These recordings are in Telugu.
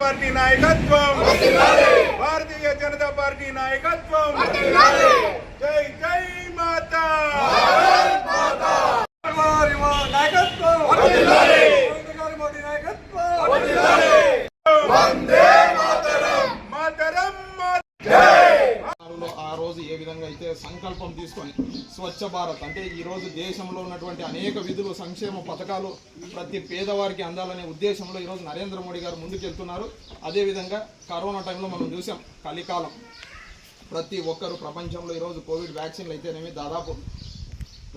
పార్టీ నాయకత్వం భారతీయ జనతా పార్టీ నాయకత్వం సంకల్పం తీసుకొని స్వచ్ఛ భారత్. అంటే ఈరోజు దేశంలో ఉన్నటువంటి అనేక విధులు సంక్షేమ పథకాలు ప్రతి పేదవారికి అందాలనే ఉద్దేశంలో ఈరోజు నరేంద్ర మోడీ గారు ముందుకెళ్తున్నారు. అదేవిధంగా కరోనా టైంలో మనం చూసాం కలికాలం. ప్రతి ఒక్కరు ప్రపంచంలో ఈరోజు కోవిడ్ వ్యాక్సిన్లు అయితేనేమి దాదాపు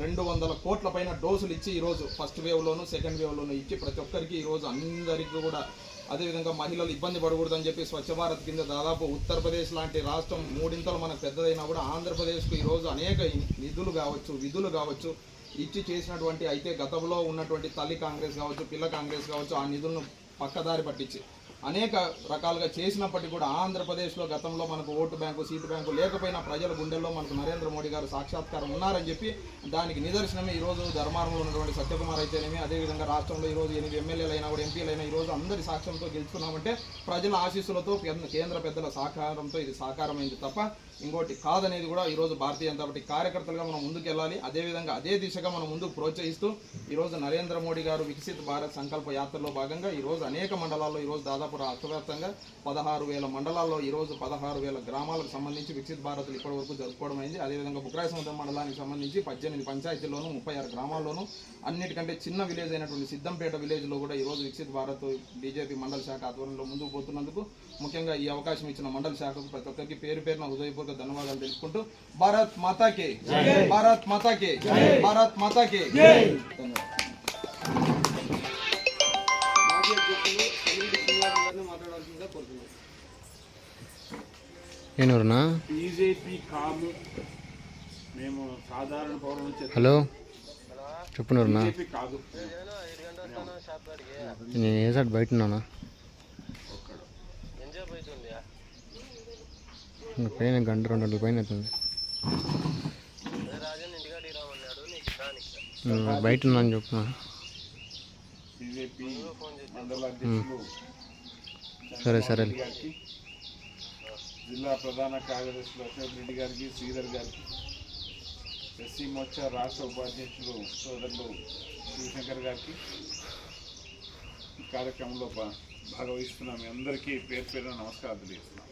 రెండు వందల కోట్ల పైన డోసులు ఇచ్చి ఈరోజు ఫస్ట్ వేవ్లోను సెకండ్ వేవ్లోను ఇచ్చి ప్రతి ఒక్కరికి ఈరోజు అందరికీ కూడా అదేవిధంగా మహిళలు ఇబ్బంది పడకూడదని చెప్పి స్వచ్ఛ భారత్ కింద దాదాపు ఉత్తరప్రదేశ్ లాంటి రాష్ట్రం మూడింతలు మనకు పెద్దదైనా కూడా ఆంధ్రప్రదేశ్కు ఈరోజు అనేక నిధులు కావచ్చు విధులు కావచ్చు ఇచ్చి చేసినటువంటి అయితే గతంలో ఉన్నటువంటి తల్లి కాంగ్రెస్ కావచ్చు పిల్ల కాంగ్రెస్ కావచ్చు ఆ నిధులను పక్కదారి పట్టించి అనేక రకాలుగా చేసినప్పటికీ కూడా ఆంధ్రప్రదేశ్లో గతంలో మనకు ఓటు బ్యాంకు సీటు బ్యాంకు లేకపోయినా ప్రజల గుండెల్లో మనకు నరేంద్ర మోడీ గారు సాక్షాత్కారం ఉన్నారని చెప్పి దానికి నిదర్శనమే ఈరోజు ధర్మారంలో ఉన్నటువంటి సత్యకుమార్ అయితేనేమి అదేవిధంగా రాష్ట్రంలో ఈరోజు ఎనిమిది ఎమ్మెల్యేలు కూడా ఎంపీలైనా ఈరోజు అందరి సాక్ష్యంతో గెలుచుకున్నామంటే ప్రజల ఆశీస్సులతో కేంద్ర- పెద్దల సహకారంతో ఇది సాకారమైంది తప్ప ఇంకోటి కాదనేది కూడా ఈరోజు భారతీయ జనతా పార్టీ కార్యకర్తలుగా మనం ముందుకు వెళ్ళాలి అదేవిధంగా అదే దిశగా మనం ముందుకు ప్రోత్సహిస్తూ ఈరోజు నరేంద్ర మోడీ గారు వికసిత్ భారత్ సంకల్ప యాత్రలో భాగంగా ఈరోజు అనేక మండలాల్లో ఈరోజు దాదాపు రాష్ట్ర వ్యాప్తంగా పదహారు వేల మండలాల్లో ఈరోజు పదహారు వేల గ్రామాలకు సంబంధించి వికసిత్ భారత్ ఇప్పటి వరకు జరుపుకోవడం అయింది. అదేవిధంగా బుక్రాయ సముద్రం మండలానికి సంబంధించి పద్దెనిమిది పంచాయతీల్లోనూ ముప్పై ఆరు గ్రామాల్లోనూ అన్నిటికంటే చిన్న విలేజ్ అయినటువంటి సిద్దంపేట విలేజ్లో కూడా ఈరోజు వికసిత్ భారత్ బీజేపీ మండల శాఖ ఆధ్వర్యంలో ముందుకు పోతున్నందుకు ముఖ్యంగా ఈ అవకాశం ఇచ్చిన మండల శాఖకు ప్రతి ఒక్కరికి పేరు పేరున హృదయపూర్వక ధన్యవాదాలు తెలుపుకుంటూ భారత్ మాతాకే భారత్ మాతాకే భారత్ మాతాకే. ధన్యవాదాలు. ఏనూరునా బీజేపీ కాము. మేము సాధారణ పౌరుల నుంచి హలో? చెప్పునూరునా బీజేపీ కాదు. నేను ఏ సార్ బయట ఉన్నానా? ఇంకా పైన గంట రెండు గంటల పైన అవుతుంది. బయట ఉన్నాను చెప్పున్నా బీజేపీ మండల అధ్యక్షులు సరే సరే. గారికి జిల్లా ప్రధాన కార్యదర్శులు అశోక్ రెడ్డి గారికి శ్రీధర్ గారికి ఎస్సీ మోర్చా రాష్ట్ర ఉపాధ్యక్షులు సోదరులు శివశంకర్ గారికి ఈ కార్యక్రమంలో భాగవహిస్తున్న మీ అందరికీ పేరు పేరు నమస్కారం తెలియజేస్తున్నాం.